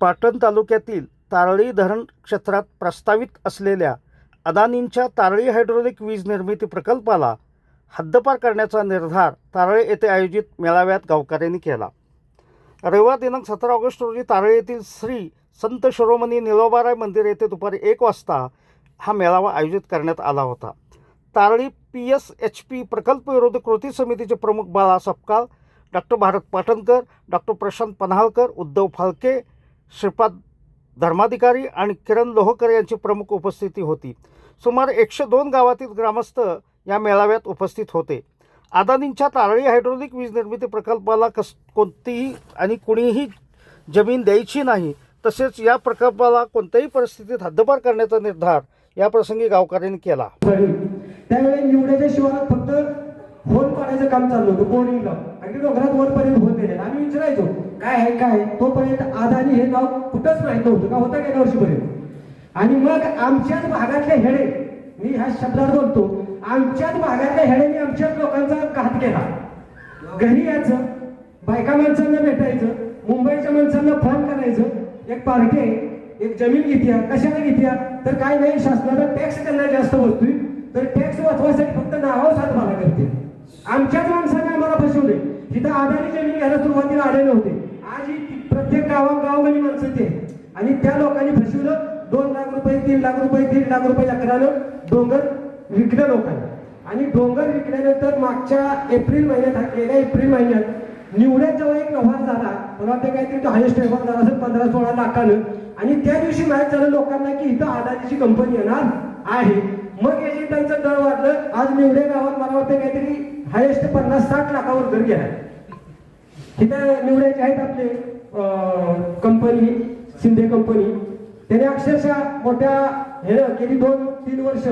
पाटण तालुक्यातील तारळी धरण क्षेत्रात प्रस्तावित असलेल्या अदानींच्या तारळी हायड्रोलिक वीज निर्मिती प्रकल्पाला हद्दपार करण्याचा निर्धार तारळे येथे आयोजित मेळाव्यात गावकऱ्यांनी केला. रविवार दिनांक सतरा ऑगस्ट रोजी तारळे येथील श्री संत शिरोमणी निलोबाराय मंदिर येथे दुपारी एक वाजता हा मेळावा आयोजित करण्यात आला होता. Tarali P S H P प्रकल्प विरोधी कृती समितीचे प्रमुख बाळा सपकाळ डॉक्टर भारत पाटणकर डॉक्टर प्रशांत पन्हाळकर उद्धव फाळके श्रीपाद धर्माधिकारी आणि किरण लोहकर यांची प्रमुख उपस्थिती होती. सुमारे एकशे दोन गावातील ग्रामस्थ या मेळाव्यात उपस्थित होते. अदानींच्या तारळी हायड्रोलिक वीज निर्मिती प्रकल्पाला कस कोणतीही आणि कुणीही जमीन द्यायची नाही तसेच या प्रकल्पाला कोणत्याही परिस्थितीत हद्दपार करण्याचा निर्धार या प्रसंगी गावकऱ्यांनी केला. त्यावेळी निवड्याच्या शिवारात फक्त होल पाडायचं काम चाललं होतं बोर्डिंग अगदी डोंगरात वरपर्यंत होल आम्ही विचारायचो काय आहे काय आहे? तोपर्यंत आदानी हे गाव कुठंच माहीत नव्हतं का होतं गेल्या वर्षीपर्यंत? आणि मग आमच्याच भागातले हेडे मी ह्या शब्दात बोलतो आमच्याच भागातल्या हेडेने आमच्याच लोकांचा घात केला. घरी यायचं बायका माणसांना भेटायचं मुंबईच्या माणसांना फोन करायचं एक पार्टी आहे एक जमीन घेत्या कशाला घेत्या? तर काय नाही शासनाला टॅक्स त्यांना जास्त बसतोय तर टॅक्स वाचवायसाठी फक्त नावावर सातबारा करते. आमच्याच माणसाने आम्हाला फसवले तिथं आदानी जमीन घ्यायला सुरुवातीला आले नव्हते. आज ही प्रत्येक गावा माणसं ते. आणि त्या लोकांनी फसवलं दोन लाख रुपये तीन लाख रुपये दीड लाख रुपये अकरानं डोंगर विकलं लोकांनी. आणि डोंगर विकल्यानंतर मागच्या एप्रिल महिन्यात गेल्या एप्रिल महिन्यात निवड्यात जेव्हा एक व्यवहार झाला मला वाटतं काहीतरी तो हायेस्ट व्यवहार झाला असेल पंधरा सोळा लाखानं. आणि त्या दिवशी माहीत झालं लोकांना की इथं आदानीची कंपनी येणार आहे. मग याची त्यांचं दळ वाढलं. आज निवडे गावात मला वाटतं काहीतरी हायेस्ट पन्नास साठ लाखावर घर गेलाय. तिथं निवडायचे आहेत आपले कंपनी शिंदे कंपनी त्याने अक्षरशः मोठ्या हे गेली दोन तीन वर्ष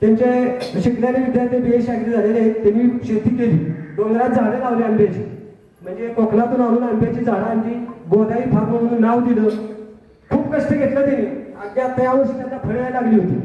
त्यांचे शिकलेले विद्यार्थी बी ए शागिरी झालेले आहेत. त्यांनी शेती केली. डोंगरात झाडं लावली आंब्याची. म्हणजे कोकणातून आणून आंब्याची झाडं आणली. गोदाई फार्म म्हणून नाव दिलं. खूप कष्ट घेतलं त्यांनी. अगदी आता यावर्षी त्यांना फळं यायला लागली होती.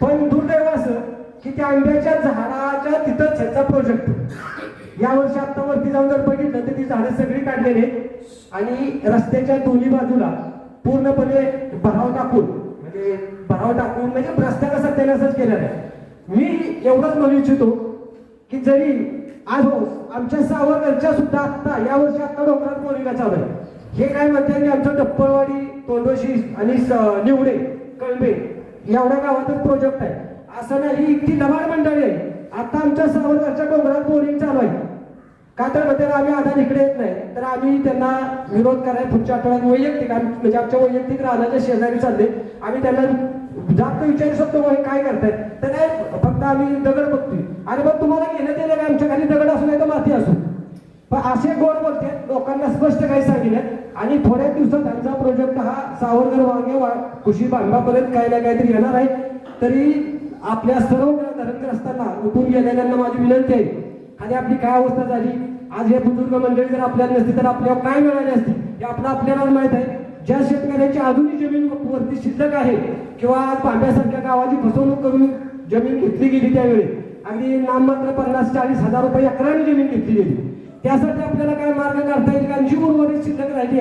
पण दुर्दैव असं की त्या आंब्याच्या झाडाच्या तिथंच ह्याचा प्रोजेक्ट या वर्षी आता वरती जाऊन जर बघितलं तर ती झाडं सगळी काढलेली आणि रस्त्याच्या दोन्ही बाजूला पूर्णपणे भराव टाकून म्हणजे भराव टाकून म्हणजे रस्त्याला कसा त्याने केलेला आहे. मी एवढंच म्हणू इच्छितो की जरी आज हो आमच्या सावरकरच्या सुद्धा आत्ता या वर्षी आत्ता डोंगरात मोरिंगा चालू आहे. हे काय म्हणते की आमचं डप्पळवाडी तोंडोशी आणि निवडे कळबे एवढ्या गावातच प्रोजेक्ट आहे. असं नाही इतकी लबाड मंडळी आहे. आता आमच्या सावरकरच्या डोंगरात बोरिंग चालू आहे. का तर त्याला आम्ही आता इकडे येत नाही. तर आम्ही त्यांना विरोध करायला पुढच्या आठवड्यात वैयक्तिक आम्ही म्हणजे आमच्या वैयक्तिक राहण्याच्या शेजारी चालले. आम्ही त्यांना जास्त विचारू शकतो "मग हे काय करतायत तर नाही फक्त आम्ही दगड बघतोय. आणि मग तुम्हाला घेण्यात दिलं काय आमच्या खाली दगड असू नाही तर माती असू. पण असे गोड बोलते लोकांना स्पष्ट काही सांगितलं. आणि थोड्या दिवसात आमचा प्रोजेक्ट हा सावरकर वागे वा कुशी बांधवापर्यंत काही ना काहीतरी येणार आहे. तरी आपल्या सर्व धरणग्रस्तांना उठून गेलेल्यांना माझी विनंती आहे. आणि आपली काय अवस्था झाली? आज हे बुजुर्ग मंडळी जर आपल्याला नसती तर आपल्याला काय मिळाले असते? हे आपलं आपल्याला माहीत आहे. ज्या शेतकऱ्याची आधुनिक जमीन वरती शिल्लक आहे किंवा आज पांड्यासारख्या गावाची फसवणूक करून जमीन घेतली गेली त्यावेळी अगदी नाममात्र पन्नास चाळीस हजार रुपये अकराने जमीन घेतली गेली. त्यासाठी आपल्याला काय मार्ग काढता येईल? कारण जी उर्वरित शिल्लक राहिली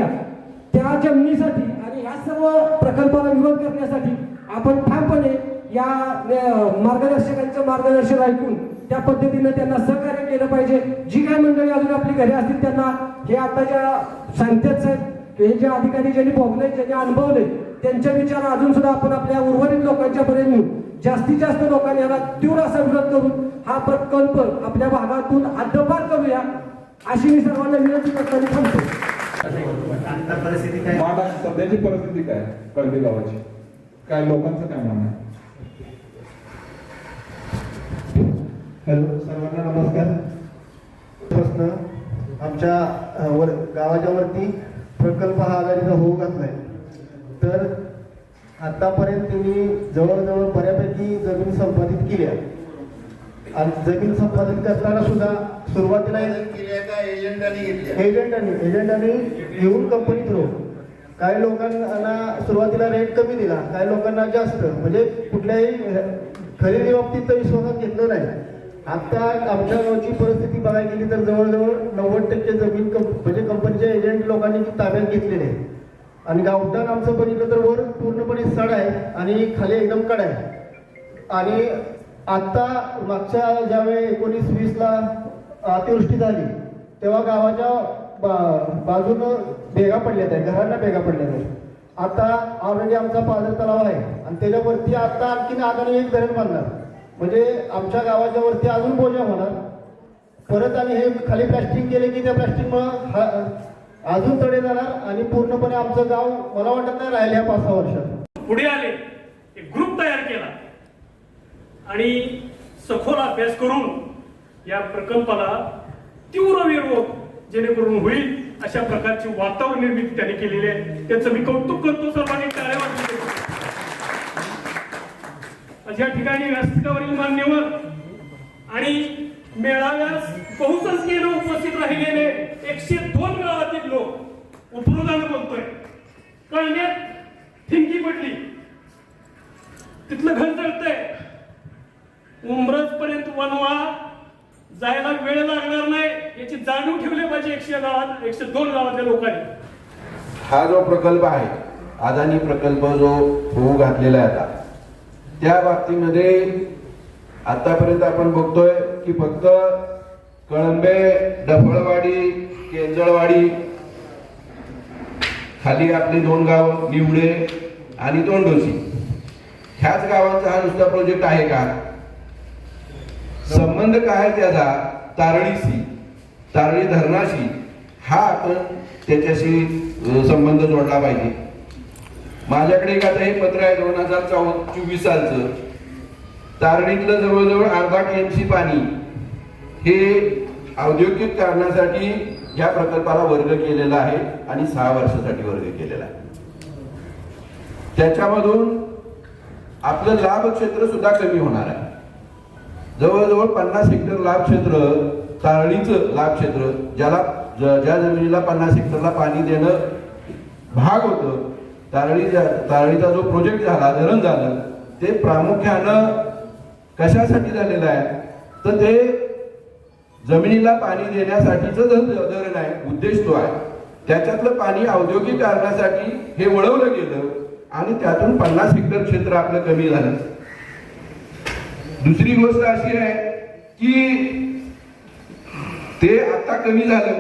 त्या जमिनीसाठी आणि ह्या सर्व प्रकल्पाला विरोध करण्यासाठी आपण ठामपणे या मार्गदर्शकांचं मार्गदर्शन ऐकून त्या पद्धतीनं त्यांना सहकार्य केलं पाहिजे. जी काय मंडळी अजून आपली घरे असतील त्यांना हे आता ज्या सांगतात साहेब हे जे अधिकारी ज्यांनी भोगले ज्यांनी अनुभवले त्यांचे विचार अजून सुद्धा आपण आपल्या उर्वरित लोकांच्या पर्यंत जास्तीत जास्त लोकांनी याला तीव्र असा विरोध करून हा प्रकल्प आपल्या भागातून हद्दपार करूया अशी मी सर्वांना विनंती करताना थांबतो. आता परिस्थिती काय? माडा सध्याची परिस्थिती काय? कळदी गावाची. काय लोकांचं काय म्हणणं आहे? हॅलो सर्वांना नमस्कार. प्रश्न आमच्या वर गावाच्या वरती प्रकल्प हा आघाडीचा होऊ घातलाय. तर आतापर्यंत त्यांनी जवळजवळ बऱ्यापैकी जमीन संपादित केल्या. आणि जमीन संपादित करताना सुद्धा सुरुवातीला एजंटांनी एजंटांनी घेऊन कंपनी थ्रू काही लोकांना सुरुवातीला रेट कमी दिला काही लोकांना जास्त. म्हणजे कुठल्याही खरेदी बाबतीत तर विश्वासात घेतलं नाही. आता आमच्या गावची परिस्थिती बघायला गेली तर जवळजवळ नव्वद टक्के जमीन कंप म्हणजे कंपनीच्या एजंट लोकांनी ताब्यात घेतलेली आहे. आणि गावठाण आमचं बघितलं तर वर पूर्णपणे सड आहे आणि खाली एकदम कड आहे. आणि आत्ता मागच्या ज्यावेळी एकोणीस वीसला अतिवृष्टी झाली तेव्हा गावाच्या बा बाजूनं भेगा पडल्यात आहे घरांना भेगा पडल्यात आहेत आता ऑलरेडी आमचा पाझर तलाव आहे आणि त्याच्यावरती आता आणखीन आगाने एक धरण बांधणार. म्हणजे आमच्या गावाच्या वरती अजून बोजा होणार. परत आणि हे खाली प्लॅस्टिक केले की त्या प्लॅस्टिकमुळं हा अजून तडे जाणार आणि पूर्णपणे आमचं गाव मला वाटत नाही राहिले या पाच सहा वर्षात. पुढे आले एक ग्रुप तयार केला. आणि सखोल अभ्यास करून या प्रकल्पाला तीव्र विरोध जेणेकरून होईल अशा प्रकारची वातावरण निर्मिती त्यांनी केलेली आहे. त्याचं मी कौतुक करतो सर्वांनी टाळ्या अशा ठिकाणी व्यासपीठावरील मान्यवर आणि मेळाव्यास बहुसंख्येनं उपस्थित राहिलेले एकशे दोन गावातील लोक उपरोधानं बोलतोय. कळण्यात थिंकी पडली. तिथलं घर जळतंय. उमरज पर्यंत वनवा जायला वेळ लागणार नाही याची जाणीव ठेवली पाहिजे एकशे गावात एकशे दोन गावातल्या लोकांनी. हा जो प्रकल्प आहे अदानी प्रकल्प जो होऊ घातलेला आहे आता त्या बाबतीमध्ये आतापर्यंत आपण बघतोय की फक्त कळंबे डफळवाडी केंजळवाडी खाली आपली दोन गाव निवडे आणि तोंडोशी ह्याच गावांचा हा नुसता प्रोजेक्ट आहे का? संबंध काय आहे त्याचा? तारळीशी तारळी धरणाशी हा आपण त्याच्याशी संबंध जोडला पाहिजे. माझ्याकडे एक आता हे पत्र आहे दोन हजार चौ चोवीस सालचं. तारणीतलं जवळजवळ अर्धा टीएमसी पाणी हे औद्योगिक कारणासाठी या प्रकल्पाला वर्ग केलेला आहे आणि सहा वर्षासाठी वर्ग केलेला आहे. त्याच्यामधून आपलं लाभ क्षेत्र सुद्धा कमी होणार आहे. जवळजवळ पन्नास हेक्टर लाभ क्षेत्र तारणीचं लाभ क्षेत्र ज्याला ज- ज्या जमिनीला पन्नास हेक्टरला पाणी देणं भाग होतं तारळी तारळीचा जो प्रोजेक्ट झाला धरण झालं ते प्रामुख्यानं कशासाठी झालेलं आहे? तर ते जमिनीला पाणी देण्यासाठीच धरण आहे उद्देश तो आहे. त्याच्यातलं पाणी औद्योगिक कारणासाठी हे वळवलं गेलं आणि त्यातून पन्नास हेक्टर क्षेत्र आपलं कमी झालं. दुसरी गोष्ट अशी आहे की ते आता कमी झालं.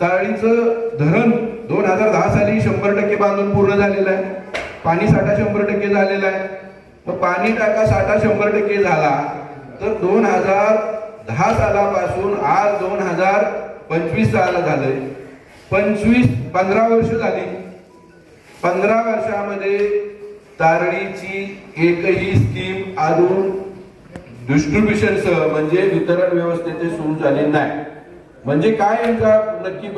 ताळीचं धरण दोन हजार दहा साली शंभर टक्के बांधून पूर्ण झालेलं आहे. पाणी साठा शंभर टक्के झालेला आहे. मग पाणी टाका साठा शंभर टक्के झाला तर दोन हजार दहा सालापासून आज दोन हजार पंचवीस साल झालंय. पंचवीस पंधरा वर्ष झाली. पंधरा वर्षामध्ये तारळीची एकही स्कीम अजून डिस्ट्रीब्युशनसह म्हणजे वितरण व्यवस्थेचे सुरू झाले नाही. म्हणजे काय यांचा नक्की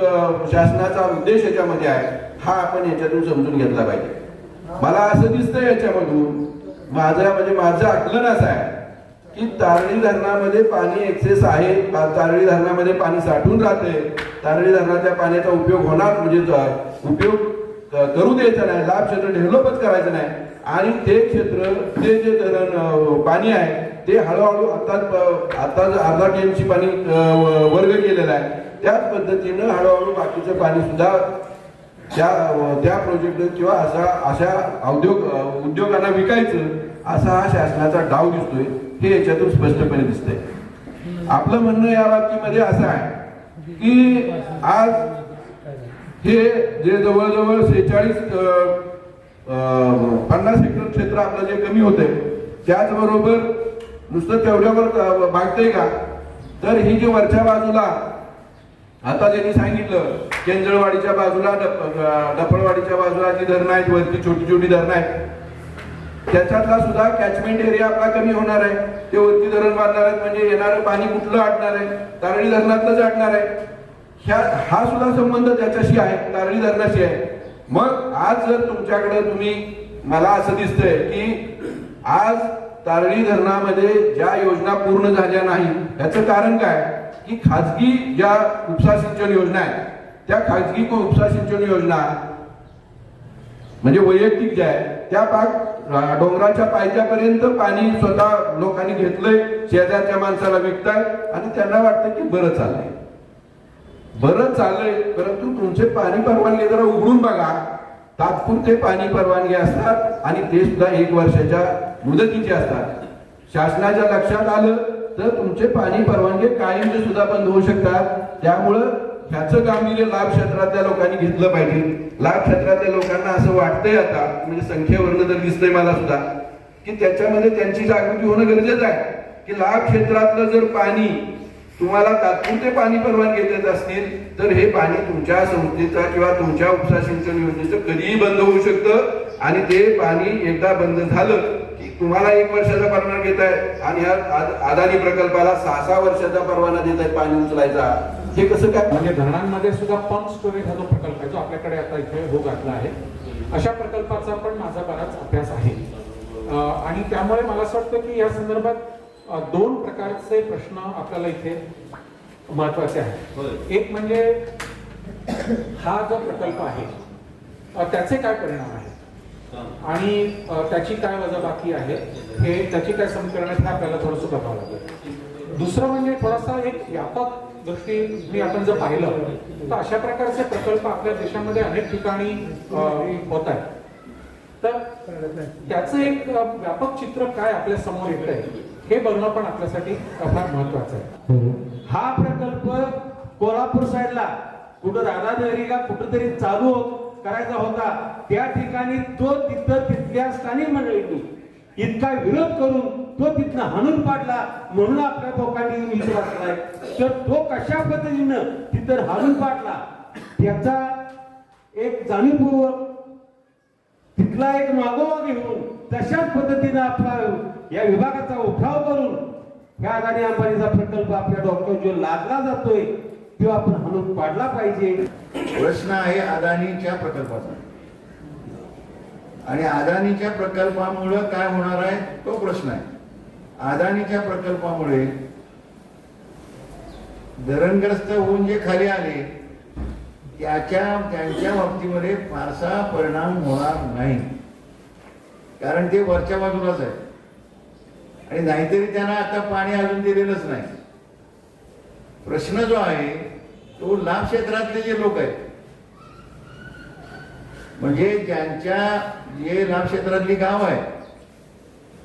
शासनाचा उद्देश याच्यामध्ये आहे हा आपण याच्यातून समजून घेतला पाहिजे. मला असं दिसतंय याच्यामधून माझं म्हणजे माझं आकलन असं आहे की तारळी धरणामध्ये पाणी एक्सेस आहे तारणी तारळी धरणामध्ये पाणी साठून राहते तारळी धरणाच्या पाण्याचा उपयोग होणार म्हणजे उपयोग करू द्यायचा नाही लाभ क्षेत्र डेव्हलपच करायचं नाही. आणि ते क्षेत्र ते जे धरण पाणी आहे ते हळूहळू आता आता अर्धा टीएमसी पाणी व- वर्ग केलेला आहे त्याच पद्धतीनं हळूहळू बाकीचं पाणी सुद्धा त्या त्या प्रोजेक्ट किंवा असा अशा औद्योग उद्योगांना विकायचं असा हा शासनाचा डाव दिसतोय हे याच्यातून स्पष्टपणे दिसतंय. आपलं म्हणणं या बाबतीमध्ये असं आहे की आज हे जे जवळजवळ सेहेचाळीस पन्नास हेक्टर क्षेत्र आपलं जे कमी होतंय त्याचबरोबर नुसतं तेवढ्यावर अ, भागतंय का? तर ही जी वरच्या बाजूला आता त्यांनी सांगितलं केंजळवाडीच्या बाजूला डप- डफळवाडीच्या बाजूला जी धरणं आहेत वरती छोटी छोटी धरणं आहेत त्याच्यातला सुद्धा कॅचमेंट एरिया आपला कमी होणार आहे. ते वरती धरण बांधणार आहेत म्हणजे येणारं पाणी कुठलं अडणार आहे तारळी धरणातलंच अडणार आहे. ह्या हा सुद्धा संबंध त्याच्याशी आहे तारळी धरणाशी आहे. मग आज जर तुमच्याकडे तुम्ही मला असं दिसतंय की आज तारळी धरणामध्ये ज्या योजना पूर्ण झाल्या नाही याचं कारण काय? की खाजगी ज्या उपसा सिंचन योजना आहेत त्या खाजगी उपसा सिंचन योजना म्हणजे वैयक्तिक ज्या आहे त्या पाक डोंगराच्या पायथ्यापर्यंत पाणी स्वतः लोकांनी घेतलंय शेजारच्या माणसाला विकताय आणि त्यांना वाटतं की बरं चाललंय. बरं चाललंय परंतु तुमचे पाणी परवानगी जरा उघडून बघा. तात्पुरते पाणी परवानगी असतात आणि ते सुद्धा एक वर्षाच्या मुदतीचे असतात? शासनाच्या लक्षात आलं तर तुमचे पाणी परवानगी कायमचे सुद्धा बंद होऊ शकतात. त्यामुळं ह्याचं गांभीर्य लाभ क्षेत्रातल्या लोकांनी घेतलं पाहिजे. लाभ क्षेत्रातल्या लोकांना असं वाटतंय आता म्हणजे संख्येवरनं तर दिसतंय मला सुद्धा की त्याच्यामध्ये त्यांची जागृती होणं गरजेचं आहे. की लाभ क्षेत्रातलं जर पाणी तुम्हाला तात्पुरते पाणी परवानगी देत असतील तर हे पाणी तुमच्या संस्थेचा किंवा तुमच्या उपसा सिंचन योजनेचं कधीही बंद होऊ शकतं. आणि ते पाणी एकदा बंद झालं तुम्हाला एक वर्षाचा परवाना घेत आहे आणि अदानी प्रकल्पाला सहा सहा वर्षाचा परवाना देत आहे पाणी उचलायचा. हे कसं काय? म्हणजे धरणांमध्ये सुद्धा पंप स्टोरेज हा जो प्रकल्प आहे जो आपल्याकडे आता इथे हो घातला आहे अशा प्रकल्पाचा पण माझा बराच अभ्यास आहे. आणि त्यामुळे मला असं वाटतं की या संदर्भात दोन प्रकारचे प्रश्न आपल्याला इथे महत्त्वाचे आहेत. एक म्हणजे हा जो प्रकल्प आहे त्याचे काय परिणाम आहेत? आणि त्याची काय वजाबाकी आहे हे त्याची काय समीकरण आहेत हे आपल्याला थोडंसं बघावं लागेल. दुसरं म्हणजे थोडासा एक व्यापक दृष्टीने आपण जर पाहिलं तर अशा प्रकारचे प्रकल्प आपल्या देशामध्ये अनेक ठिकाणी होत आहेत. तर त्याचं एक व्यापक चित्र काय आपल्यासमोर येत आहे हे बघणं पण आपल्यासाठी फार महत्वाचं आहे. हा प्रकल्प कोल्हापूर साईडला कुठं राधानगरीला कुठंतरी चालू करायचा होता त्या ठिकाणी तो तिथं तिथल्या स्थानिक मंडळींनी इतका विरोध करून तो तिथनं हाणून पाडला. म्हणून आपल्या लोकांनी विश्वास वाचलाय तर तो कशा पद्धतीनं तिथं हाणून पाडला त्याचा एक जाणीवपूर्वक तिथला एक मागोवा घेऊन तशाच पद्धतीनं आपला या विभागाचा उठाव करून ह्या अदानी अंबानीचा प्रकल्प आपल्या डॉक्टर जो लादला जातोय तो आपण हलून पाडला पाहिजे. प्रश्न आहे अदानीच्या प्रकल्पाचा. आणि अदानीच्या प्रकल्पामुळे काय होणार आहे? तो प्रश्न आहे. अदानीच्या प्रकल्पामुळे धरणग्रस्त होऊन जे खाली आले त्याच्या त्यांच्या बाबतीमध्ये फारसा परिणाम होणार नाही. कारण ते वरच्या बाजूलाच आहे. आणि नाहीतरी त्यांना आता पाणी अजून दिलेलंच नाही. प्रश्न जो आहे तो लाभ क्षेत्रातले जे लोक आहेत म्हणजे ज्यांच्या जे लाभ क्षेत्रातली गाव आहे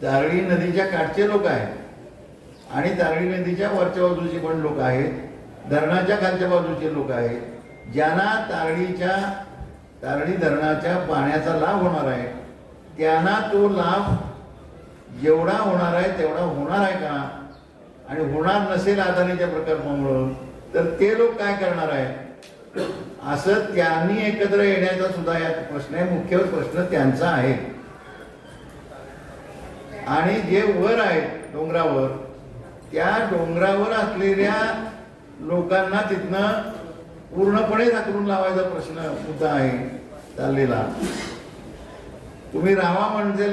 दारळी नदीच्या काठचे लोक आहेत आणि दारळी नदीच्या वरच्या बाजूचे पण लोक आहेत धरणाच्या खालच्या बाजूचे लोक आहेत ज्यांना तारळीच्या तारळी धरणाच्या पाण्याचा लाभ होणार आहे त्यांना तो लाभ जेवढा होणार आहे तेवढा होणार आहे का? आणि होणार नसेल अदानीच्या प्रकल्पामुळं तर ते लोक काय करणार आहे असं त्यांनी एकत्र येण्याचा सुद्धा यात प्रश्न आहे. मुख्य प्रश्न त्यांचा आहे. आणि जे वर आहेत डोंगरावर त्या डोंगरावर असलेल्या लोकांना तिथनं पूर्णपणे झाकरून लावायचा प्रश्न मुद्दा आहे चाललेला. तुम्ही राहा म्हणजे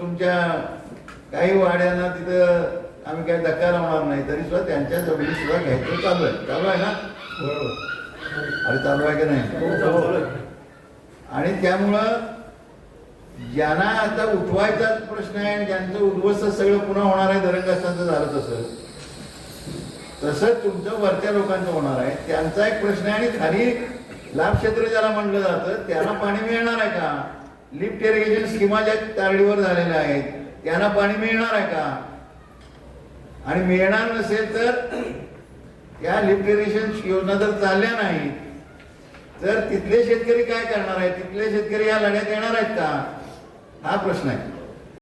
तुमच्या काही वाड्यांना तिथं आम्ही काही धक्का लावणार नाही तरी सुद्धा त्यांच्या जमिनी सुद्धा घ्यायचं चालू आहे. चालू आहे ना? अरे चालू आहे की नाही? आणि त्यामुळं ज्यांना आता उठवायचाच प्रश्न आहे आणि ज्यांचं उद्ध्वस्त सगळं पुन्हा होणार आहे धरणग्रस्तांचं झालं तसं तसंच तुमचं वरच्या लोकांचं होणार आहे. त्यांचा एक प्रश्न आहे आणि खाली लाभ क्षेत्र ज्याला म्हणलं जातं त्यांना पाणी मिळणार आहे का? लिफ्ट इरिगेशन स्कीमा ज्या तारडीवर झालेल्या आहेत त्यांना पाणी मिळणार आहे का? आणि मिळणार नसेल तर या लिफ्ट इरिगेशन योजना जर चालल्या नाही तर तिथले शेतकरी काय करणार आहेत? तिथले शेतकरी या लढ्यात येणार आहेत का? हा प्रश्न आहे.